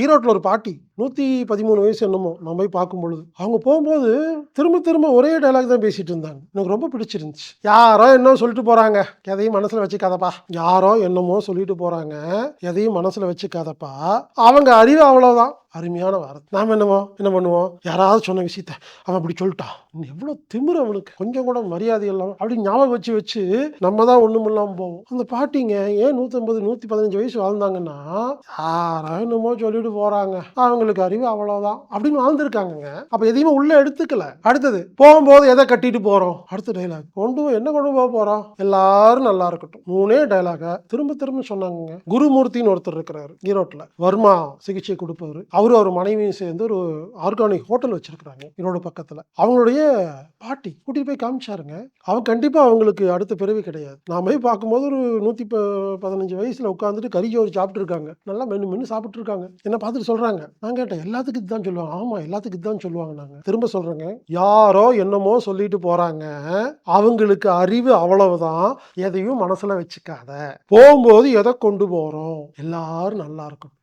ஈரோட்டில் ஒரு பாட்டி நூற்றி பதிமூணு வயசு என்னமோ நான் போய் பார்க்கும் பொழுது அவங்க போகும்போது திரும்ப திரும்ப ஒரே டைலாக் தான் பேசிட்டு இருந்தாங்க. எனக்கு ரொம்ப பிடிச்சிருந்துச்சு. யாரோ என்ன சொல்லிட்டு போகிறாங்க எதையும் மனசில் வச்சுக்காதப்பா. யாரோ என்னமோ சொல்லிட்டு போகிறாங்க எதையும் மனசில் வச்சுக்காதப்பா. அவங்க அறிவு அவ்வளோதான் அருமையான வார்த்தை நாம் என்னவோ என்ன பண்ணுவோம்? யாராவது சொன்ன விஷயத்த அவன் அப்படி சொல்லிட்டான் எவ்வளோ திமிர அவனுக்கு. கொஞ்சம் கூட மரியாதை இல்லாமல் அப்படி ஞாபகம் வச்சு வச்சு நம்ம தான் ஒன்றும் இல்லாமல் போவோம். அந்த பாட்டிங்க ஏன் நூற்றம்பது நூற்றி பதினஞ்சு வயசு வாழ்ந்தாங்கன்னா யாரோ என்னமோ சொல்லிட்டு போகிறாங்க அவங்களுக்கு அறிவு அவ்வளோதான் அப்படின்னு வாழ்ந்துருக்காங்கங்க. அப்போ எதையுமே உள்ளே எடுத்துக்கல. அடுத்தது போகும்போது எதை கட்டிட்டு போகிறோம் அடுத்த டைலாக் கொண்டு என்ன கொண்டு போக போகிறோம் எல்லாரும் நல்லா இருக்கட்டும். மூணே டைலாக திரும்ப திரும்ப சொன்னாங்க குருமூர்த்தின்னு ஒருத்தர் இருக்கிறாரு. ஈரோட்டில். வர்மா சிகிச்சை கொடுப்பவர். அவரும் அவர் மனைவியும் சேர்ந்து ஒரு ஆர்கானிக் ஹோட்டல் வச்சிருக்கிறாங்க ஈரோடு பக்கத்தில். அவங்களுடைய பாட்டி கூட்டிட்டு போய் காமிச்சாருங்க. அவன் கண்டிப்பாக அவங்களுக்கு அடுத்த பிறவி கிடையாது. நான் போய் பார்க்கும்போது ஒரு நூற்றி ப பதினஞ்சு வயசில் உட்காந்துட்டு கறிச்சோறு சாப்பிட்டு இருக்காங்க நல்லா மென்று மென்று சாப்பிட்டு இருக்காங்க என்ன பார்த்துட்டு சொல்கிறாங்க நான் கேட்டேன் எல்லாத்துக்கும் இதுதான் சொல்லுவாங்க. ஆமாம் எல்லாத்துக்கும் இதுதான் சொல்லுவாங்க நாங்கள் திரும்ப சொல்கிறேங்க யாரோ என்னமோ சொல்லிட்டு போகிறாங்க அவங்களுக்கு அறிவு அவ்வளவுதான். எதையும் மனசில் வச்சுக்காத. போகும்போது எதை கொண்டு போகிறோம் எல்லாரும் நல்லா இருக்கணும்.